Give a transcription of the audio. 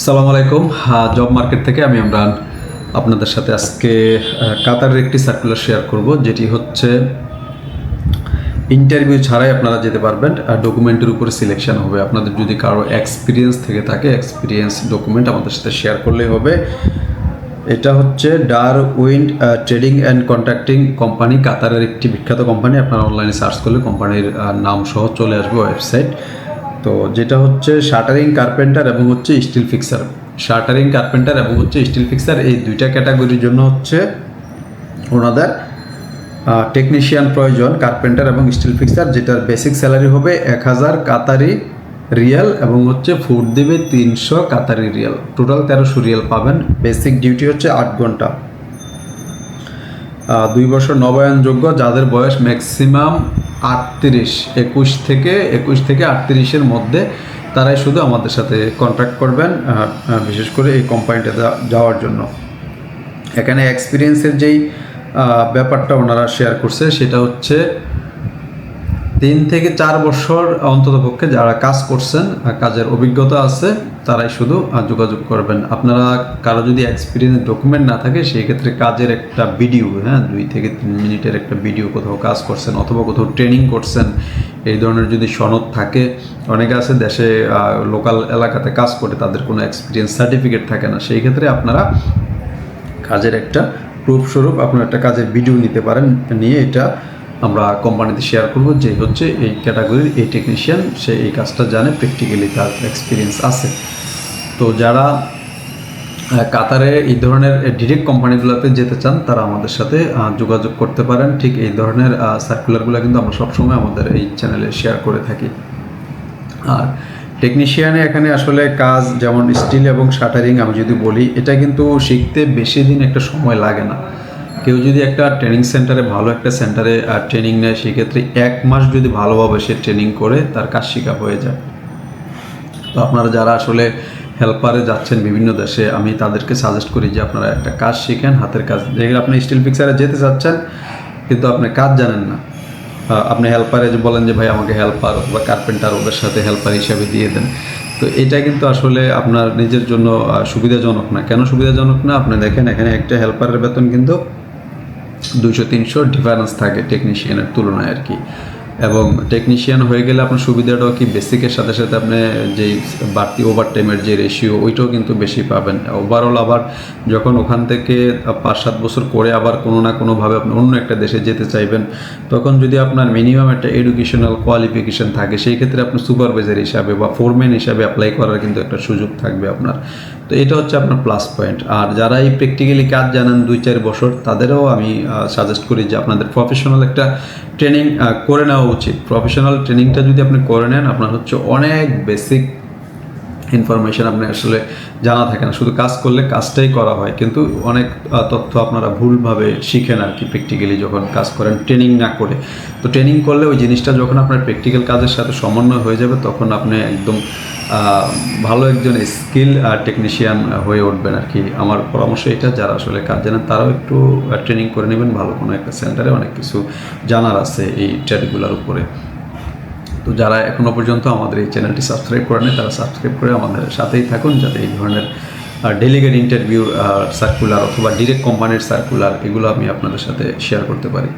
সালাম আলাইকুম। Job market থেকে আমি ইমরান। আপনাদের সাথে আজকে কাতারের একটি সার্কুলার শেয়ার করব, যেটি হচ্ছে ইন্টারভিউ ছাড়াই আপনারা যেতে পারবেন, আর ডকুমেন্টের উপরে সিলেকশন হবে। আপনাদের যদি কারও এক্সপিরিয়েন্স থেকে থাকে এক্সপিরিয়েন্স ডকুমেন্ট আমাদের সাথে শেয়ার করলেই হবে। এটা হচ্ছে Dar wind trading and contracting company, কাতারের একটি বিখ্যাত কোম্পানি। আপনারা অনলাইনে সার্চ করলে কোম্পানির নাম সহ চলে আসবে ওয়েবসাইট তো যেটা হচ্ছে শাটারিং কার্পেন্টার এবং হচ্ছে স্টিল ফিক্সার। শাটারিং কার্পেন্টার এবং হচ্ছে স্টিল ফিক্সার এই দুইটা ক্যাটাগরির জন্য হচ্ছে ওনাদের টেকনিশিয়ান প্রয়োজন কার্পেন্টার এবং স্টিল ফিক্সার, যেটার বেসিক স্যালারি হবে এক হাজার কাতারি রিয়াল এবং হচ্ছে ফুড দেবে তিনশো কাতারি রিয়াল। টোটাল তেরোশো রিয়াল পাবেন। বেসিক ডিউটি হচ্ছে আট ঘণ্টা। দুই বছর নবায়নযোগ্য, যাদের বয়স ম্যাক্সিমাম আটত্রিশ, একুশ থেকে একুশ থেকে আটত্রিশের মধ্যে তারাই শুধু আমাদের সাথে কন্ট্যাক্ট করবেন বিশেষ করে এই কোম্পানিটাতে যাওয়ার জন্য। এখানে এক্সপিরিয়েন্সের যেই ব্যাপারটা ওনারা শেয়ার করছে, সেটা হচ্ছে তিন থেকে চার বছর অন্তত পক্ষে যারা কাজ করছেন কাজের অভিজ্ঞতা আছে, তারাই শুধু যোগাযোগ করবেন। আপনারা কারও যদি এক্সপিরিয়েন্স ডকুমেন্ট না থাকে, সেই ক্ষেত্রে কাজের একটা ভিডিও হ্যাঁ দুই থেকে তিন মিনিটের একটা ভিডিও কোথাও কাজ করছেন অথবা কোথাও ট্রেনিং করছেন, এই ধরনের যদি সনদ থাকে, অনেকে আছে দেশে লোকাল এলাকাতে কাজ করে, তাদের কোনো এক্সপিরিয়েন্স সার্টিফিকেট থাকে না, সেই ক্ষেত্রে আপনারা কাজের একটা প্রুফস্বরূপ আপনার একটা কাজের ভিডিও নিতে পারেন, নিয়ে এটা আমরা কোম্পানিতে শেয়ার করব যে হচ্ছে এই ক্যাটাগরির এই টেকনিশিয়ান সে এই কাজটা জানে প্র্যাকটিক্যালি তার এক্সপিরিয়েন্স আছে। তো যারা কাতারে এই ধরনের ডিরেক্ট কোম্পানিগুলোতে যেতে চান, তারা আমাদের সাথে যোগাযোগ করতে পারেন। ঠিক এই ধরনের সার্কুলারগুলো কিন্তু আমরা সবসময় আমাদের এই চ্যানেলে শেয়ার করে থাকি। আর টেকনিশিয়ানে এখানে আসলে কাজ, যেমন স্টিল এবং শাটারিং আমি যদি বলি, এটা কিন্তু শিখতে বেশি দিন একটা সময় লাগে না। কেউ যদি একটা ট্রেনিং সেন্টারে ভালো একটা সেন্টারে ট্রেনিং নেয়, সেক্ষেত্রে এক মাস যদি ভালোভাবে সে ট্রেনিং করে, তার কাজ শেখা হয়ে যায়। তো আপনারা যারা আসলে হেল্পারে যাচ্ছেন বিভিন্ন দেশে, আমি তাদেরকে সাজেস্ট করি যে আপনারা একটা কাজ শিখেন, হাতের কাজ। যেগুলো আপনি স্টিল ফিক্সারে যেতে চাচ্ছেন, কিন্তু আপনি কাজ জানেন না। আপনি হেল্পারে যে বলেন যে, ভাই, আমাকে হেল্পার বা কার্পেন্টার ওদের সাথে হেল্পার হিসাবে দিয়ে দেন। তো এটা কিন্তু আসলে আপনার নিজের জন্য সুবিধাজনক না। কেন সুবিধাজনক না? আপনি দেখেন, এখানে একটা হেল্পারের বেতন কিন্তু দুশো তিনশো ডিফারেন্স থাকে টেকনিশিয়ানের তুলনায় আর কি। এবং টেকনিশিয়ান হয়ে গেলে আপনার সুবিধাটাও কি বেসিকের সাথে সাথে আপনি যেই বাড়তি ওভার টাইমের যে রেশিও ওইটাও কিন্তু বেশি পাবেন। ওভারঅল আবার যখন ওখান থেকে পাঁচ সাত বছর করে আবার কোনো না কোনোভাবে আপনি অন্য একটা দেশে যেতে চাইবেন, তখন যদি আপনার মিনিমাম একটা এডুকেশনাল কোয়ালিফিকেশন থাকে, সেই ক্ষেত্রে আপনি সুপারভাইজার হিসাবে বা ফোরম্যান হিসাবে অ্যাপ্লাই করার কিন্তু একটা সুযোগ থাকবে আপনার। তো এটা হচ্ছে আপনার প্লাস পয়েন্ট আর যারা এই প্র্যাকটিক্যালি কাজ জানেন দুই চার বছর, তাদেরও আমি সাজেস্ট করি যে আপনাদের প্রফেশনাল একটা ট্রেনিং করে নেওয়া উচিত। প্রফেশনাল ট্রেনিংটা যদি আপনি করে নেন, আপনার হচ্ছে অনেক বেসিক ইনফরমেশন আপনি আসলে জানা থাকে না। শুধু কাজ করলে কাজটাই করা হয়। কিন্তু অনেক তথ্য আপনারা ভুলভাবে শিখেন আর কি প্র্যাকটিক্যালি যখন কাজ করেন ট্রেনিং না করে। তো ট্রেনিং করলে ওই জিনিসটা যখন আপনার প্র্যাকটিক্যাল কাজের সাথে সমন্বয় হয়ে যাবে, তখন আপনি একদম ভালো একজন স্কিল টেকনিশিয়ান হয়ে উঠবেন আর কি। আমার পরামর্শ এটা, যারা আসলে কাজ জানেন, তারাও একটু ট্রেনিং করে নেবেন। ভালো কোনো একটা সেন্টারে অনেক কিছু জানার আছে এই ট্রেডগুলোর উপরে। তো যারা এখনও পর্যন্ত আমাদের এই চ্যানেলটি সাবস্ক্রাইব করেনি, তারা সাবস্ক্রাইব করে আমাদের সাথেই থাকুন যাতে এই ধরনের ডেলিগেট ইন্টারভিউ সার্কুলার অথবা ডিরেক্ট কোম্পানির সার্কুলার এগুলো আমি আপনাদের সাথে শেয়ার করতে পারি।